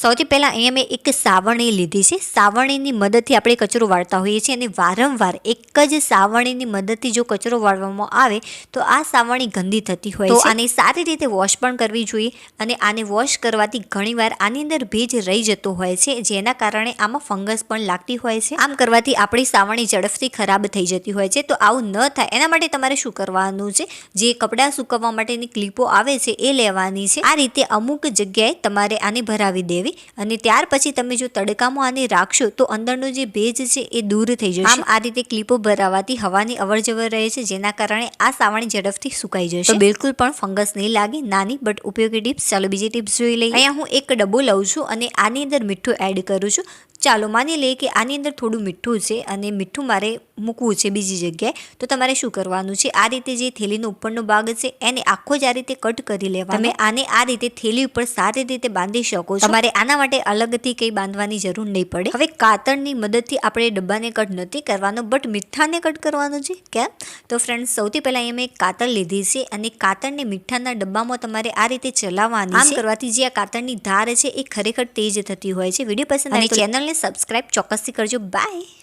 સૌથી પહેલાં અહીંયા મેં એક સાવરણી લીધી છે. સાવરણીની મદદથી આપણે કચરો વાળતા હોઈએ છીએ અને વારંવાર એક જ સાવરણીની મદદથી જો કચરો વાળવામાં આવે તો આ સાવરણી ગંદી થતી હોય તો આને સારી રીતે વોશ પણ કરવી જોઈએ અને આને વોશ કરવાથી ઘણીવાર આની અંદર ભેજ રહી જતો હોય છે જેના કારણે આમાં ફંગસ પણ લાગતી હોય છે. આમ કરવાથી આપણી સાવરણી ઝડપથી ખરાબ થઈ જતી હોય છે. તો આવું ન થાય. એના માટે તમારે શું કરવાનું છે? જે કપડાં સૂકવવા માટેની ક્લિપો આવે છે એ લેવાની છે. આ રીતે અમુક જગ્યાએ તમારે આને ભરાવી દેવી અને ત્યાર પછી તમે જો તડકામાં આને રાખશો તો અંદરનો જે ભેજ છે એ દૂર થઈ જશે. આમ આ રીતે ક્લિપો ભરાવાથી હવાની અવરજવર રહે છે જેના કારણે આ સાવણી ઝડપથી સુકાઈ જશે. તો બિલકુલ પણ ફંગસ નહીં લાગે નાની બટ ઉપયોગી ટિપ્સ. ચાલો બીજી ટિપ્સ જોઈ લઈએ. અહીંયા હું એક ડબ્બો લઉં છું અને આની અંદર મીઠું એડ કરું છું. ચાલો માની લઈએ કે આની અંદર થોડું મીઠું છે અને મીઠું મારે મૂકવું છે બીજી જગ્યાએ તો તમારે શું કરવાનું છે? આ રીતે જે થેલીનો ઉપરનો ભાગ છે એને આખો જ આ રીતે કટ કરી લેવા તમે આને આ રીતે થેલી ઉપર સારી રીતે બાંધી શકો છો. તમારે આના માટે અલગથી કંઈ બાંધવાની જરૂર નહીં પડે. હવે કાતરની મદદથી આપણે ડબ્બાને કટ નથી કરવાનો બટ મીઠાને કટ કરવાનું છે? કેમ? તો ફ્રેન્ડ સૌથી પહેલાં અહીંયા મેં કાતર લીધી છે અને કાતરને મીઠાના ડબ્બામાં તમારે આ રીતે ચલાવવાની આમ કરવાથી જે આ કાતરની ધાર છે એ ખરેખર તેજ થતી હોય છે. વીડિયો પસંદ તો ચેનલને સબસ્ક્રાઇબ ચોક્કસથી કરજો. બાય.